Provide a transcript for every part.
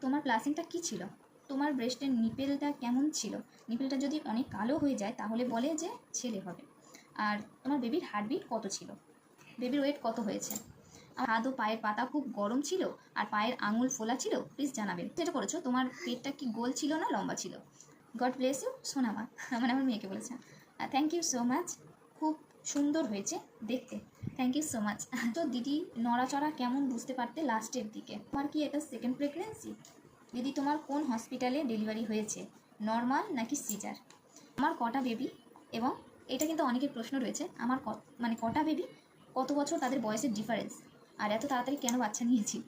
তোমার প্লাসিংটা কী ছিল? তোমার ব্রেস্টের নিপেলটা কেমন ছিল? নিপেলটা যদি অনেক কালো হয়ে যায়, তাহলে বলে যে ছেলে হবে। আর তোমার বেবির হার্টবিট কত ছিল? বেবির ওয়েট কত হয়েছে? হাত ও পায়ের পাতা খুব গরম ছিল? আর পায়ের আঙুল ফোলা ছিল? প্লিজ জানাবেন। যেটা করেছ, তোমার পেটটা কি গোল ছিল না লম্বা ছিল? গড ব্লেস ইউ সোনামা। মানে আমার মেয়েকে বলেছে। থ্যাংক ইউ সো মাচ খুব সুন্দর হয়েছে দেখতে। থ্যাংক ইউ সো মাচ তো দিদি, নড়াচড়া কেমন বুঝতে পারতে লাস্টের দিকে? তোমার কি এটা সেকেন্ড প্রেগনেন্সি দিদি, তোমার কোন হসপিটালে ডেলিভারি হয়েছে? নর্মাল নাকি সিজার আমার কটা বেবি এবং এটা কিন্তু অনেকের প্রশ্ন রয়েছে, আমার ক- মানে কটা বেবি কত বছর তাদের বয়সের ডিফারেন্স আর এত তাড়াতাড়ি কেন বাচ্চা নিয়েছি?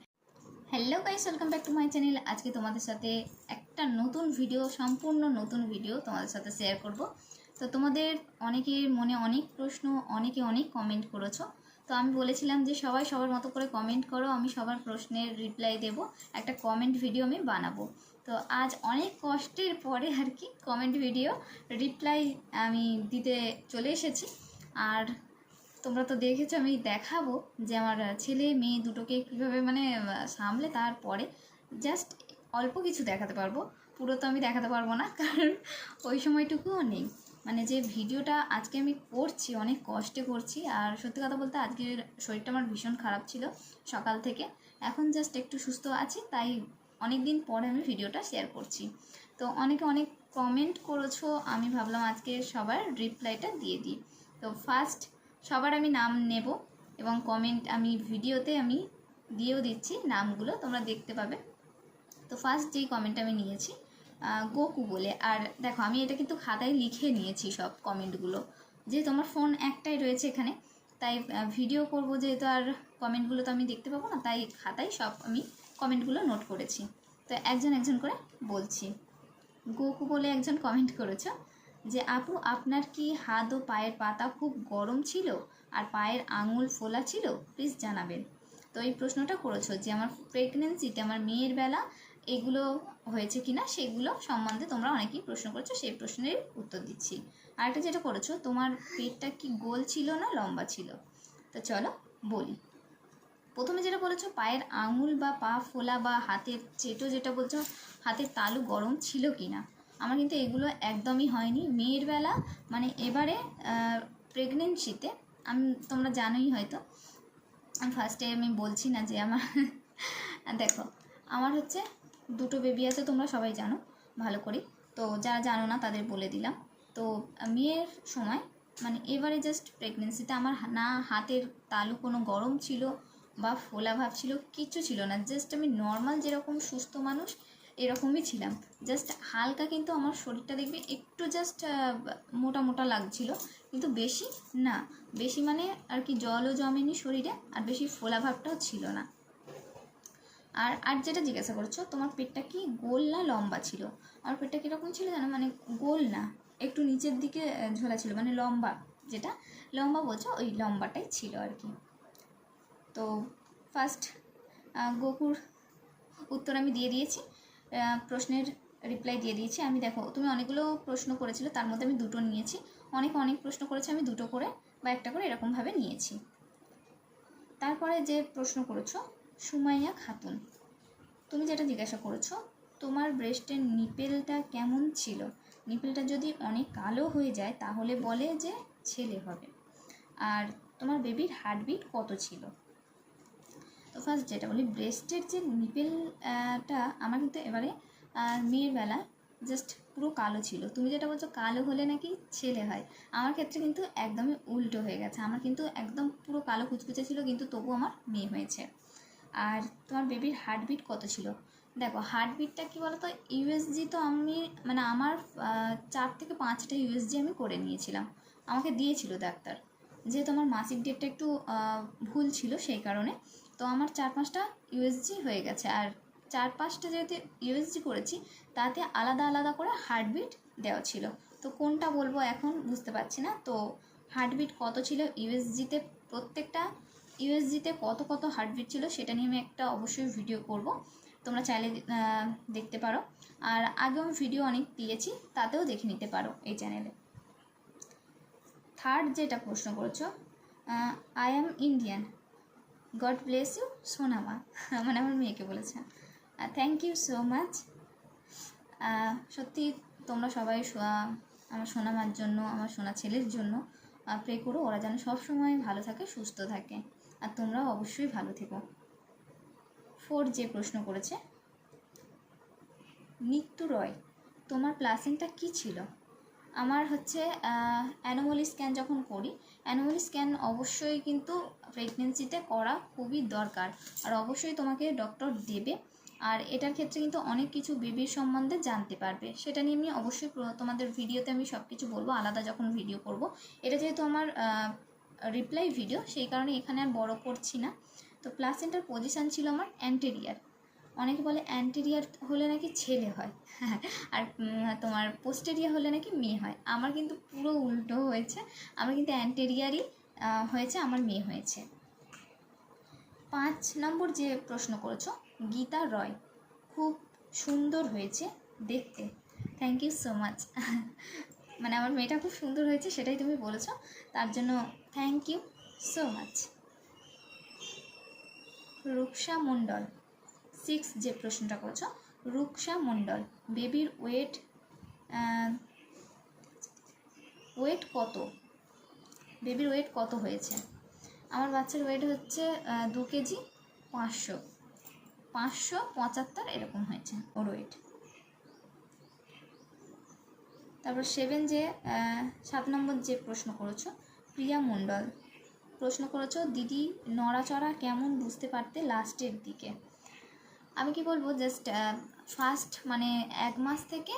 Hello guys welcome back to my channel আজকে তোমাদের সাথে একটা নতুন ভিডিও সম্পূর্ণ নতুন ভিডিও তোমাদের সাথে শেয়ার করব। তো তোমাদের অনেকের মনে অনেক প্রশ্ন, অনেকে অনেক কমেন্ট করেছ। তো আমি বলেছিলাম যে সবাই সবার মতো করে কমেন্ট করো, আমি সবার প্রশ্নের রিপ্লাই দেব, একটা কমেন্ট ভিডিও আমি বানাবো। তো আজ অনেক কষ্টের পরে আর কি কমেন্ট ভিডিও রিপ্লাই আমি দিতে চলে এসেছি। আর তোমরা তো দেখেছ, আমি দেখাবো যে আমার ছেলে, মেয়ে দুটোকে কীভাবে মানে সামলে তারপরে জাস্ট অল্প কিছু দেখাতে পারব। পুরো তো আমি দেখাতে পারব না, কারণ ওই সময়টুকুও নেই। মানে যে ভিডিওটা আজকে আমি করছি, অনেক কষ্টে করছি, আর সত্যি কথা বলতে আজকের শরীরটা আমার ভীষণ খারাপ ছিল সকাল থেকে। এখন জাস্ট একটু সুস্থ আছি, তাই অনেক দিন পরে আমি ভিডিওটা শেয়ার করছি। তো অনেকে অনেক কমেন্ট করেছ, আমি ভাবলাম আজকে সবার রিপ্লাইটা দিয়ে দিই। তো ফার্স্ট সবার আমি নাম নেব এবং কমেন্ট আমি ভিডিওতে আমি দিয়েও দিচ্ছি, নামগুলো তোমরা দেখতে পাবে। তো ফার্স্ট যেই কমেন্ট আমি নিয়েছি গোকু বলে। আর দেখো, আমি এটা কিন্তু খাতায় লিখে নিয়েছি সব কমেন্টগুলো। যে তোমার ফোন একটাই রয়েছে এখানে, তাই ভিডিও করব যেহেতু আর কমেন্টগুলো তো আমি দেখতে পাবো না, তাই খাতায় সব আমি কমেন্টগুলো নোট করেছি। তো একজন একজন করে বলছি। গোকু বলে একজন কমেন্ট করেছ যে, আপু, আপনার কি হাত ও পায়ের পাতা খুব গরম ছিল? আর পায়ের আঙুল ফোলা ছিল? প্লিজ জানাবেন। তো এই প্রশ্নটা করেছ যে, আমার প্রেগনেন্সিতে আমার মেয়ের বেলা এগুলো হয়েছে কিনা সেগুলো সম্বন্ধে তোমরা অনেকেই প্রশ্ন করেছ, সেই প্রশ্নের উত্তর দিচ্ছি। আর একটা যেটা করেছ, তোমার পেটটা কি গোল ছিল না লম্বা ছিল? তো চলো বলি। প্রথমে যেটা বলেছ পায়ের আঙুল বা পা ফোলা বা হাতের চেটো যেটা বলছো, হাতের তালু গরম ছিল কি না আমার কিন্তু এগুলো একদমই হয়নি। মেয়ের বেলা মানে এবারে প্রেগনেন্সিতে আমি, তোমরা জানোই হয়তো ফার্স্টে আমি বলছি না যে আমার, দেখো, আমার হচ্ছে দুটো বেবি আছে, তোমরা সবাই জানো, ভালো করে। তো যারা জানো না, তাদের বলে দিলাম। তো মেয়ের সময় মানে এবারে জাস্ট প্রেগনেন্সিতে আমার না হাতের তালু কোনো গরম ছিল বা ফোলা ভাব ছিল, কিচ্ছু ছিল না। জাস্ট আমি নর্মাল যেরকম সুস্থ মানুষ, এরকমই ছিলাম। জাস্ট হালকা কিন্তু আমার শরীরটা দেখবে একটু জাস্ট মোটা মোটা লাগছিল, কিন্তু বেশি না। বেশি মানে আর কি জলও জমেনি শরীরে, আর বেশি ফোলা ভাবটাও ছিল না। আর আর যেটা জিজ্ঞাসা করছ, তোমার পেটটা কি গোল না লম্বা ছিল? আমার পেটটা কীরকম ছিল জানো? মানে গোল না, একটু নিচের দিকে ঝোলা ছিল মানে লম্বা যেটা। লম্বা বলছো, ওই লম্বাটাই ছিল আর কি। তো ফার্স্ট গোকুর উত্তর আমি দিয়ে দিয়েছি। প্রশ্নের রিপ্লাই দিয়ে দিয়েছি। আমি দেখো, তুমি অনেকগুলো প্রশ্ন করেছিলে, তার মধ্যে আমি দুটো নিয়েছি। অনেক অনেক প্রশ্ন করেছে, আমি দুটো করে বা একটা করে এরকমভাবে নিয়েছি। তারপরে যে প্রশ্ন করেছ সুমাইয়া খাতুন। তুমি যেটা জিজ্ঞাসা করেছ, তোমার ব্রেস্টের নিপেলটা কেমন ছিল? নিপেলটা যদি অনেক কালো হয়ে যায়, তাহলে বলে যে ছেলে হবে। আর তোমার বেবির হার্টবিট কত ছিল? তো ফার্স্ট যেটা বলি, ব্রেস্টের যে নিপেলটা, আমার কিন্তু এবারে মেয়ের বেলা জাস্ট পুরো কালো ছিল। তুমি যেটা বলছো, কালো হলে নাকি ছেলে হয়? আমার ক্ষেত্রে কিন্তু একদমই উল্টো হয়ে গেছে। আমার কিন্তু একদম পুরো কালো কুচকুচে ছিল, কিন্তু তবু আমার মেয়ে হয়েছে। আর তোমার বেবির হার্টবিট কত ছিল? দেখো হার্টবিটটা কি বলতো? ইউএসজি তো আমি মানে আমার চার থেকে পাঁচটা ইউএসজি আমি করে নিয়েছিলাম। আমাকে দিয়েছিল ডাক্তার। যেহেতু আমার মাসিক ডেটটা একটু ভুল ছিল সেই কারণে, তো আমার চার পাঁচটা ইউএসজি হয়ে গেছে। আর চার পাঁচটা যেহেতু ইউএসজি করেছি, তাতে আলাদা আলাদা করে হার্টবিট দেওয়া ছিল। তো কোনটা বলব এখন বুঝতে পারছি না। তো হার্টবিট কত ছিল ইউএসজিতে প্রত্যেকটা ইউএসজিতে কত কত হার্টবিট ছিল সেটা নিয়ে আমি একটা অবশ্যই ভিডিও করব। তোমরা চাইলে দেখতে পারো। আর আগেও আমি ভিডিও অনেক দিয়েছি, তাতেও দেখে নিতে পারো এই চ্যানেলে থার্ড যেটা প্রশ্ন করেছ I am Indian God bless you সোনামা। মানে আমার মেয়েকে বলেছে। থ্যাংক ইউ সো মাচ সত্যি তোমরা সবাই আমার সোনামার জন্য, আমার সোনা ছেলের জন্য প্রে করো। ওরা যেন সবসময় ভালো থাকে, সুস্থ থাকে। আর তোমরাও অবশ্যই ভালো থেকো। ফোর যে প্রশ্ন করেছে নিত্যু রয়, তোমার প্লাসিংটা কি ছিল? আমার হচ্ছে অ্যানোমালি স্ক্যান যখন করি অ্যানোমালি স্ক্যান অবশ্যই কিন্তু প্রেগনেন্সিতে করা খুবই দরকার। আর অবশ্যই তোমাকে ডক্টর দেবে, আর এটার ক্ষেত্রে কিন্তু অনেক কিছু বেবির সম্বন্ধে জানতে পারবে। সেটা নিয়ে আমি অবশ্যই তোমাদের ভিডিওতে আমি সব কিছু বলব, আলাদা যখন ভিডিও করব। এটা যেহেতু আমার রিপ্লাই ভিডিও সেই কারণে এখানে আর বড় করছি না। তো প্লাসেন্টার পজিশান ছিল আমার অ্যান্টেরিয়ার অনেকে বলে অ্যান্টেরিয়ার হলে নাকি ছেলে হয়। আর তোমার পোস্টেরিয়া হলে নাকি মেয়ে হয়। আমার কিন্তু পুরো উল্টো হয়েছে। আমার কিন্তু অ্যান্টেরিয়ারই হয়েছে, আমার মেয়ে হয়েছে। পাঁচ নম্বর যে প্রশ্ন করেছ, গীতা রয়। খুব সুন্দর হয়েছে দেখতে। থ্যাংক ইউ সো মাচ মানে আমার মেয়েটা খুব সুন্দর হয়েছে, সেটাই তুমি বলেছ। তার জন্য thank you so much Rupsa Mondal six যে প্রশ্নটা করেছ, রূপসা মণ্ডল বেবির ওয়েট ওয়েট কত? বেবির ওয়েট কত হয়েছে? আমার বাচ্চার ওয়েট হচ্ছে দু কেজি পাঁচশো। পাঁচশো পঁচাত্তর এরকম হয়েছে ওর ওয়েট তারপর সেভেন যে সাত নম্বর যে প্রশ্ন করেছ প্রিয়া মণ্ডল। প্রশ্ন করেছ, দিদি, নড়াচড়া কেমন বুঝতে পারতে লাস্টের দিকে? আমি কি বলব জাস্ট ফার্স্ট মানে এক মাস থেকে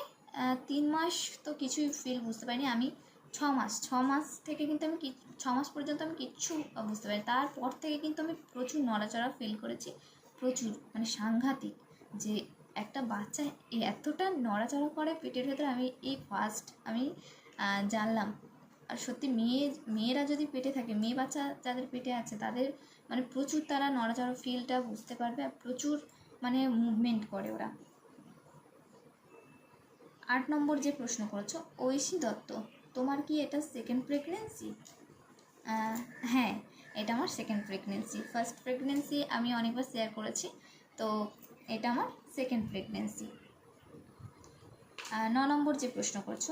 তিন মাস তো কিছুই ফিল বুঝতে পারিনি আমি। ছ মাস ছ মাস থেকে কিন্তু আমি ছ মাস পর্যন্ত আমি কিচ্ছু বুঝতে পারি তারপর থেকে কিন্তু আমি প্রচুর নড়াচড়া ফিল করেছি, প্রচুর মানে সাংঘাতিক, যে একটা বাচ্চা এতটা নড়াচড়া করে পেটের ভেতরে, আমি এই ফার্স্ট আমি জানলাম। আর সত্যি মেয়ে, মেয়েরা যদি পেটে থাকে, মেয়ে বাচ্চা যাদের পেটে আছে, তাদের মানে প্রচুর তারা নড়াচড়া ফিলটা বুঝতে পারবে আর প্রচুর মানে মুভমেন্ট করে ওরা। আট নম্বর যে প্রশ্ন করেছ, ঐশী দত্ত, তোমার কি এটা সেকেন্ড প্রেগনেন্সি হ্যাঁ এটা আমার সেকেন্ড প্রেগনেন্সি ফার্স্ট প্রেগনেন্সি আমি অনেকবার শেয়ার করেছি, তো এটা আমার সেকেন্ড প্রেগনেন্সি ন নম্বর যে প্রশ্ন করছ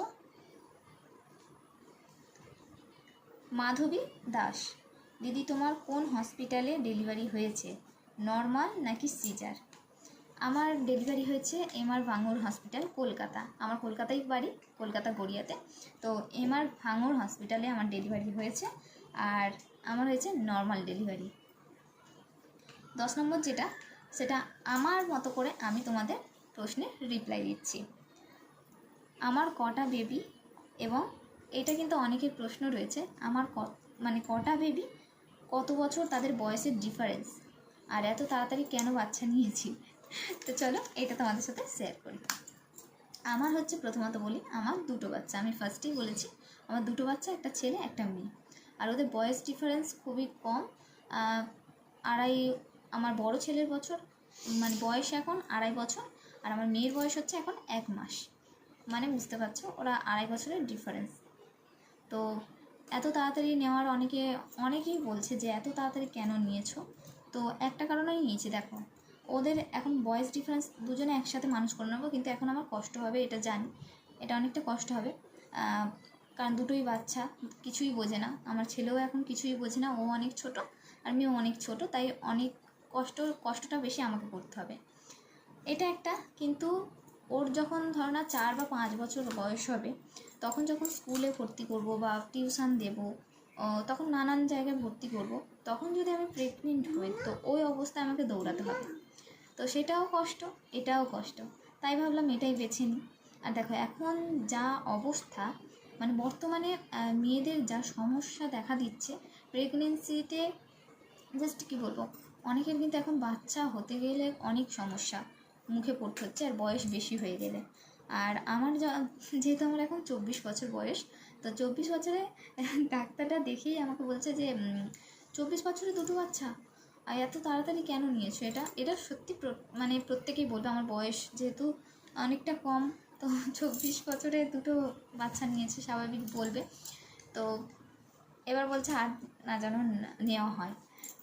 মাধবী দাস। দিদি, তোমার কোন হসপিটালে ডেলিভারি হয়েছে? নর্মাল নাকি সিজার? আমার ডেলিভারি হয়েছে এমআর ভাঙুর হসপিটাল, কলকাতা। আমার কলকাতায় বাড়ি, কলকাতা গড়িয়াতে। তো এমআর ভাঙুর হসপিটালে আমার ডেলিভারি হয়েছে আর আমার হয়েছে নর্মাল ডেলিভারি। দশ নম্বর যেটা, সেটা আমার মতো করে আমি তোমাদের প্রশ্নের রিপ্লাই দিচ্ছি। আমার কটা বেবি এবং এটা কিন্তু অনেকের প্রশ্ন রয়েছে। আমার ক মানে কটা বেবি কত বছর তাদের বয়সের ডিফারেন্স আর এত তাড়াতাড়ি কেন বাচ্চা নিয়েছি? তো চলো, এটা তোমাদের সাথে শেয়ার করি। আমার হচ্ছে প্রথমত বলি, আমার দুটো বাচ্চা। আমি ফার্স্টেই বলেছি, আমার দুটো বাচ্চা, একটা ছেলে, একটা মেয়ে। আর ওদের বয়স ডিফারেন্স খুবই কম। আড়াই, আমার বড় ছেলের বছর মানে বয়স এখন আড়াই বছর, আর আমার মেয়ের বয়স হচ্ছে এখন এক মাস। মানে বুঝতে পারছ, ওরা আড়াই বছরের ডিফারেন্স তো এত তাড়াতাড়ি নেওয়ার অনেকে, অনেকেই বলছে যে এত তাড়াতাড়ি কেন নিয়েছো? তো একটা কারণেই নিয়েছি, দেখো। ওদের এখন বয়স ডিফারেন্স দুজনে একসাথে মানুষ করে নেব, কিন্তু এখন আমার কষ্ট হবে, এটা জানি। এটা অনেকটা কষ্ট হবে। কারণ দুটোই বাচ্চা, কিছুই বোঝে না। আমার ছেলেও এখন কিছুই বোঝে না, ও অনেক ছোট আর মেয়েও অনেক ছোট, তাই অনেক কষ্ট, কষ্টটা বেশি আমাকে করতে হবে। এটা একটা, কিন্তু ওর যখন ধরো না চার বা পাঁচ বছর বয়স হবে তখন যখন স্কুলে ভর্তি করব বা টিউশন দেব তখন নানান জায়গায় ভর্তি করব, তখন যদি আমি প্রেগনেন্ট হই, তো ওই অবস্থায় আমাকে দৌড়াতে হবে। তো সেটাও কষ্ট, এটাও কষ্ট। তাই ভাবলাম এটাই বেছে নিই। আর দেখো, এখন যা অবস্থা মানে বর্তমানে মেয়েদের যা সমস্যা দেখা দিচ্ছে প্রেগনেন্সিতে জাস্ট কী বলব, অনেকের কিন্তু এখন বাচ্চা হতে গেলে অনেক সমস্যা মুখে পড়তে হচ্ছে, আর বয়স বেশি হয়ে গেলে। আর আমার যেহেতু আমার এখন চব্বিশ বছর বয়স, তো চব্বিশ বছরে ডাক্তারটা দেখেই আমাকে বলছে যে চব্বিশ বছরে দুটো বাচ্চা, আর এত তাড়াতাড়ি কেন নিয়েছো এটা? এটা সত্যি মানে প্রত্যেকেই বলবে, আমার বয়স যেহেতু অনেকটা কম, তো চব্বিশ বছরে দুটো বাচ্চা নিয়েছে স্বাভাবিক বলবে। তো এবার বলছে আর না যেন নেওয়া হয়।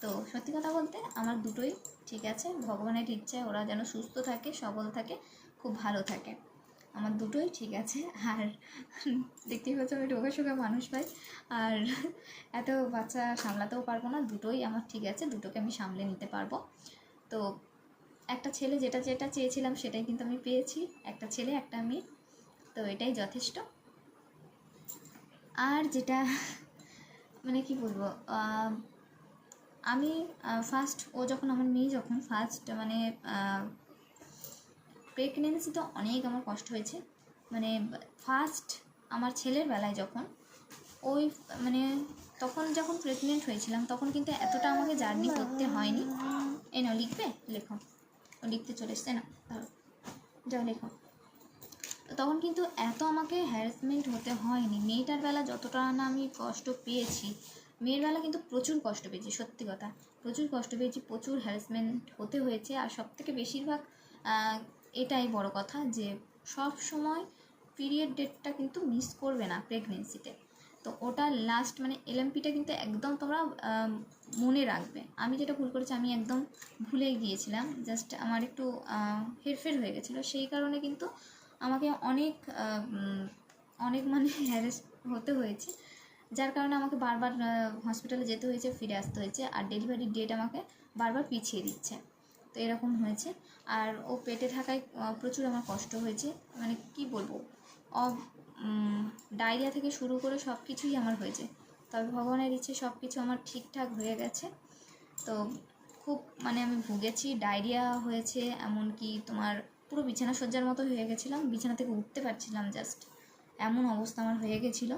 তো সত্যি কথা বলতে আমার দুটোই ঠিক আছে, ভগবানের ইচ্ছায় ওরা যেন সুস্থ থাকে, সবল থাকে, খুব ভালো থাকে। আমার দুটোই ঠিক আছে। আর দেখতেই পাচ্ছ আমি ঢোকা শোকা মানুষ ভাই। আর এত বাচ্চা সামলাতেও পারব না, দুটোই আমার ঠিক আছে, দুটোকে আমি সামলে নিতে পারব। তো একটা ছেলে যেটা যেটা চেয়েছিলাম সেটাই কিন্তু আমি পেয়েছি, একটা ছেলে, একটা মেয়ে। তো এটাই যথেষ্ট। আর যেটা মানে কি বলব আমি ফার্স্ট ও যখন, আমার মেয়ে যখন ফার্স্ট মানে প্রেগনেন্সি তো অনেক আমার কষ্ট হয়েছে। মানে ফার্স্ট আমার ছেলের বেলায় যখন, ওই মানে তখন যখন প্রেগনেন্ট হয়েছিলাম, তখন কিন্তু এতটা আমাকে জার্নি করতে হয়নি। এই নাও, লিখবে? লেখো। লিখতে চলে এসছে। না ধরো। যাও, লেখো। তখন কিন্তু এত আমাকে হ্যারাসমেন্ট হতে হয়নি। মেয়েটার বেলা যতটা না আমি কষ্ট পেয়েছি, মেয়ের বেলা কিন্তু প্রচুর কষ্ট পেয়েছি, সত্যি কথা। প্রচুর কষ্ট পেয়েছি, প্রচুর হ্যারাসমেন্ট হতে হয়েছে। আর সব থেকে বেশিরভাগ এটাই বড় কথা যে সব সময় পিরিয়ড ডেটটা কিন্তু মিস করবে না প্রেগনেন্সিতে তো। ওটা লাস্ট মানে এলএমপিটা কিন্তু একদম তোমরা মনে রাখবে। আমি যেটা ভুল করেছি, আমি একদম ভুলে গিয়েছিলাম। জাস্ট আমার একটু হেরফের হয়ে গেছিল। সেই কারণে কিন্তু আমাকে অনেক অনেক মানে হ্যারেস হতে হয়েছে। যার কারণে আমাকে বারবার হসপিটালে যেতে হয়েছে, ফিরে আসতে হয়েছে। আর ডেলিভারি ডেট আমাকে বারবার পিছিয়ে দিচ্ছে। তো এরকম হয়েছে। আর ও পেটে থাকায় প্রচুর আমার কষ্ট হয়েছে। মানে কি বলব? ডায়রিয়া থেকে শুরু করে সব কিছুই আমার হয়েছে। তবে ভগবানের ইচ্ছে সব কিছু আমার ঠিকঠাক হয়ে গেছে। তো খুব মানে আমি ভুগেছি, ডায়রিয়া হয়েছে, এমনকি তোমার পুরো বিছানা সজ্জার মতো হয়ে গেছিলাম। বিছানা থেকে উঠতে পারছিলাম জাস্ট এমন অবস্থা আমার হয়ে গেছিল।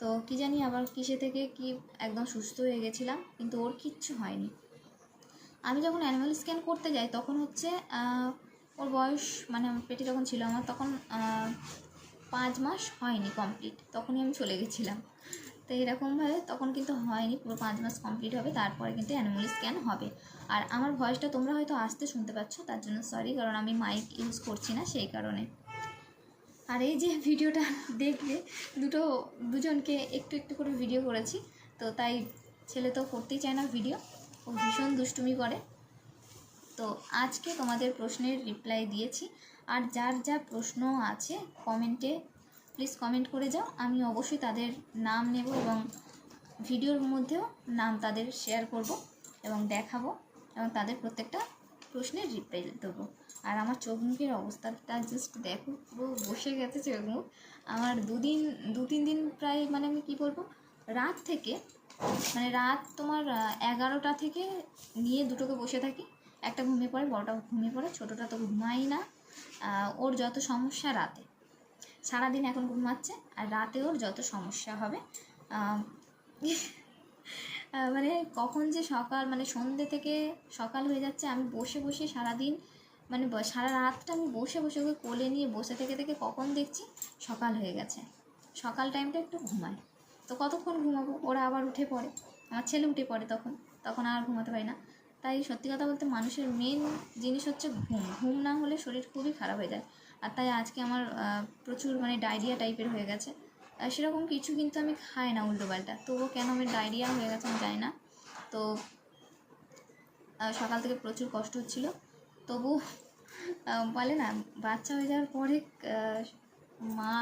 তো কি জানি আবার কিসে থেকে কি একদম সুস্থ হয়ে গেছিলাম, কিন্তু ওর কিচ্ছু হয়নি। আমি যখন অ্যানিমাল স্ক্যান করতে যাই, তখন হচ্ছে ওর বয়স মানে পেটে যখন ছিল আমার, তখন পাঁচ মাস হয়নি কমপ্লিট তখনই আমি চলে গেছিলাম। তো এরকমভাবে তখন কিন্তু হয়নি, পুরো পাঁচ মাস কমপ্লিট হবে, তারপরে কিন্তু অ্যানিমাল স্ক্যান হবে। আর আমার ভয়েসটা তোমরা হয়তো আসতে শুনতে পাচ্ছ, তার জন্য সরি কারণ আমি মাইক ইউজ করছি না সেই কারণে। আর এই যে ভিডিওটা দেখবে দুটো, দুজনকে একটু একটু করে ভিডিও করেছি, তো তাই ছেলে তো করতেই চায় না ভিডিও ও ভীষণ দুষ্টুমি করে। তো আজকে তোমাদের প্রশ্নের রিপ্লাই দিয়েছি। আর যার যা প্রশ্ন আছে কমেন্টে প্লিজ কমেন্ট করে যাও। আমি অবশ্যই তাদের নাম নেব এবং ভিডিওর মধ্যেও নাম তাদের শেয়ার করব এবং দেখাবো এবং তাদের প্রত্যেকটা প্রশ্নের রিপ্লাই দেবো। আর আমার চোখ মুখের অবস্থাটা জাস্ট দেখো, পুরো বসে গেছে চোখ মুখ। আমার দুদিন দু তিন দিন প্রায় মানে আমি কী বলব? রাত থেকে মানে রাত তোমার এগারোটা থেকে নিয়ে দুটোকে বসে থাকি। একটা ঘুমিয়ে পড়ে, বড়টা ঘুমিয়ে পড়ে, ছোটোটা তো ঘুমাই না। ওর যত সমস্যা রাতে। সারাদিন এখন ঘুমাচ্ছে, আর রাতে ওর যত সমস্যা হবে মানে কখন যে সকাল মানে সন্ধ্যে থেকে সকাল হয়ে যাচ্ছে, আমি বসে বসে সারাদিন মানে সারা রাতটা আমি বসে বসে ওকে কোলে নিয়ে বসে থেকে থেকে কখন দেখছি সকাল হয়ে গেছে। সকাল টাইমটা একটু ঘুমায়। তো কতক্ষণ ঘুমাবো? ওরা আবার উঠে পড়ে। আমার ছেলে উঠে পড়ে তখন। তখন আর ঘুমাতে পারি না। তাই সত্যি কথা বলতে মানুষের মেন জিনিস হচ্ছে ঘুম। ঘুম না হলে শরীর খুবই খারাপ হয়ে যায়। আর তাই আজকে আমার প্রচুর মানে ডায়রিয়া টাইপের হয়ে গেছে। সেরকম কিছু কিন্তু আমি খাই না উল্টো পাল্টা। তবুও কেন আমি ডায়রিয়া হয়ে গেছে আমি জানি না। তো সকাল থেকে প্রচুর কষ্ট হচ্ছিল। তবু বলে না, বাচ্চা হয়ে যাওয়ার পরে মা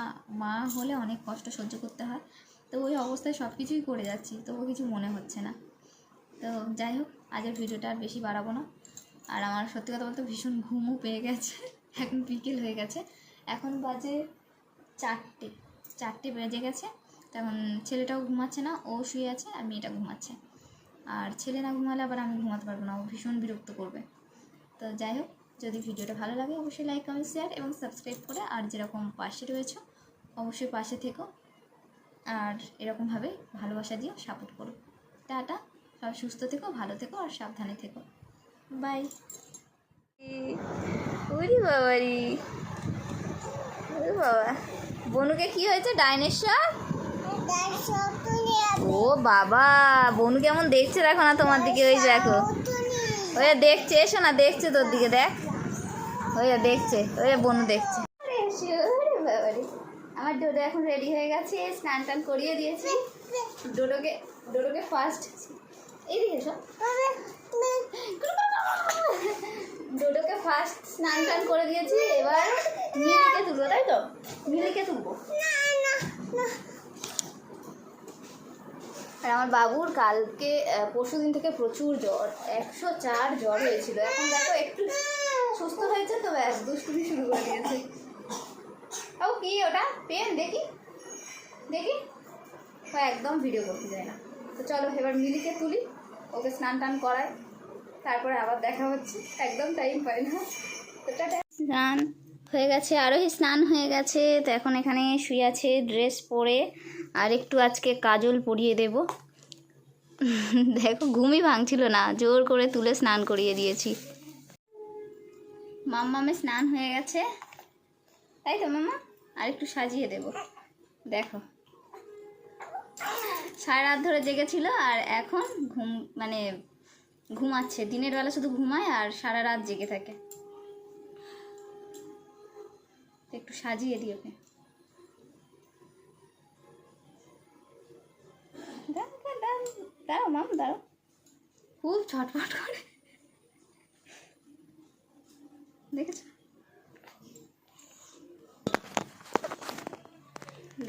মা হলে অনেক কষ্ট সহ্য করতে হয়। তো ওই অবস্থায় সব কিছুই করে যাচ্ছি, তবুও কিছু মনে হচ্ছে না। তো যাই হোক, আজের ভিডিওটা আর বেশি বাড়াবো না। আর আমার সত্যি কথা বলতে ভীষণ ঘুমও পেয়ে গেছে, এখন বিকেল হয়ে গেছে। এখন বাজে চারটে চারটে বেজে গেছে। তখন ছেলেটাও ঘুমাচ্ছে না, ও শুয়ে আছে আর মেয়েটা ঘুমাচ্ছে। আর ছেলে না ঘুমালে আবার আমি ঘুমাতে পারব না, ও ভীষণ বিরক্ত করবে। তো যাই হোক, যদি ভিডিওটা ভালো লাগে, অবশ্যই লাইক কমেন্ট শেয়ার এবং সাবস্ক্রাইব করে আর যেরকম পাশে রয়েছে, অবশ্যই পাশে থেকো। আর এরকমভাবে ভালোবাসা দিও সাপোর্ট করো। টাটা। সবাই সুস্থ থেকো, ভালো থেকো আর সাবধানে থেকো। বাই ওরে বাবারি ওরে বাবা। বনুকে কি হয়েছে? ডাইনেশ্বর ও বাবা, বনু কেমন দেখছে দেখো না তোমার দিকে, ওই দেখো। ওই দেখছে, এসো না, দেখছে তোর দিকে, দেখ। ওই দেখছে, ওই বনু দেখছে আরে এসো, ওরে বাবারে। আমার ডোডো এখন রেডি হয়ে গেছে, স্নান টান করিয়ে দিয়েছি। ডোডোকে ডোডোকে ফার্স্ট এইদিকে এসো। ডোডোকে ফার্স্ট স্নান টান করে দিয়েছি, এবার মিলিকে তুলবো, তাই তো? মিলিকে তুলবো। আর আমার বাবুর কালকে পরশু দিন থেকে প্রচুর জ্বর, একশো চার জ্বর হয়েছিল। এখন দেখো একটু সুস্থ হয়েছে তো, ব্যাস, দুষ্টুমি শুরু করে দিয়েছে। কি ওটা? পেন, দেখি। দেখি। ও একদম ভিডিও করতে যায় না। তো চলো এবার মিলিকে তুলি। ওকে স্নান টান করাই। তারপরে আবার দেখা হচ্ছে। একদম টাইম পাই না। স্নান হয়ে গেছে। আরোহী স্নান হয়ে গেছে। তো এখন এখানে শুয়ে আছে ড্রেস পরে। আর একটু আজকে কাজল পরিয়ে দেব। দেখো, ঘুমই ভাঙছিল না। জোর করে তুলে স্নান করিয়ে দিয়েছি। মাম্মামে স্নান হয়ে গেছে। তাই তো মামা আর একটু সাজিয়ে দেব। দেখো। সারা রাত ধরে জেগেছিল আর এখন ঘুম মানে ঘুমাচ্ছে। দিনের বেলা শুধু ঘুমায় আর সারা রাত জেগে থাকে। একটু সাজিয়ে দিই ওকে। দাঁড়াও, মাম দাঁড়াও খুব ছটফট করে। দেখেছ?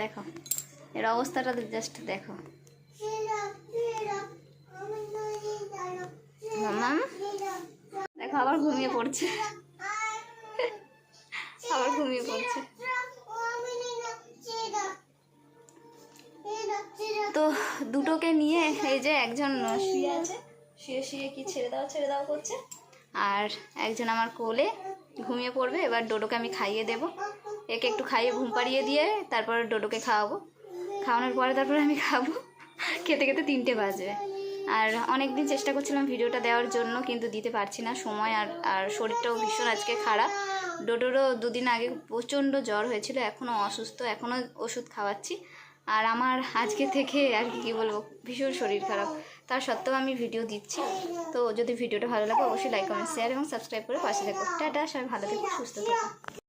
দেখো। এর অবস্থাটা জাস্ট দেখো। দেখো আবার ঘুমিয়ে পড়ছে। আবার ঘুমিয়ে পড়ছে। তো দুটোকে নিয়ে এই যে একজন শুয়ে আছে, শুয়ে শুয়ে কি ছেড়ে দাও ছেড়ে দাও করছে। আর একজন আমার কোলে ঘুমিয়ে পড়বে, এবার ডোডোকে আমি খাইয়ে দেব। একে একটু খাইয়ে ঘুম পাড়িয়ে দিয়ে তারপর ডোডোকে খাওয়াবো। খাওয়ানোর পরে তারপরে আমি খাব। খেতে খেতে তিনটে বাজবে। আর অনেক দিন চেষ্টা করছিলাম ভিডিওটা দেওয়ার জন্য, কিন্তু দিতে পারছি না। সময় আর আর শরীরটাও ভীষণ আজকে খারাপ। ডোডোরও দুদিন আগে প্রচণ্ড জ্বর হয়েছিল, এখনও অসুস্থ, এখনও ওষুধ খাওয়াচ্ছি। আর আমার আজকে থেকে আর কি বলব, ভীষণ শরীর খারাপ। তার সত্ত্বেও আমি ভিডিও দিচ্ছি। তো যদি ভিডিওটা ভালো লাগে, অবশ্যই লাইক কমেন্ট শেয়ার এবং সাবস্ক্রাইব করে পাশে দেখো টাটা, সবাই ভালো থেকো, সুস্থ থেকো।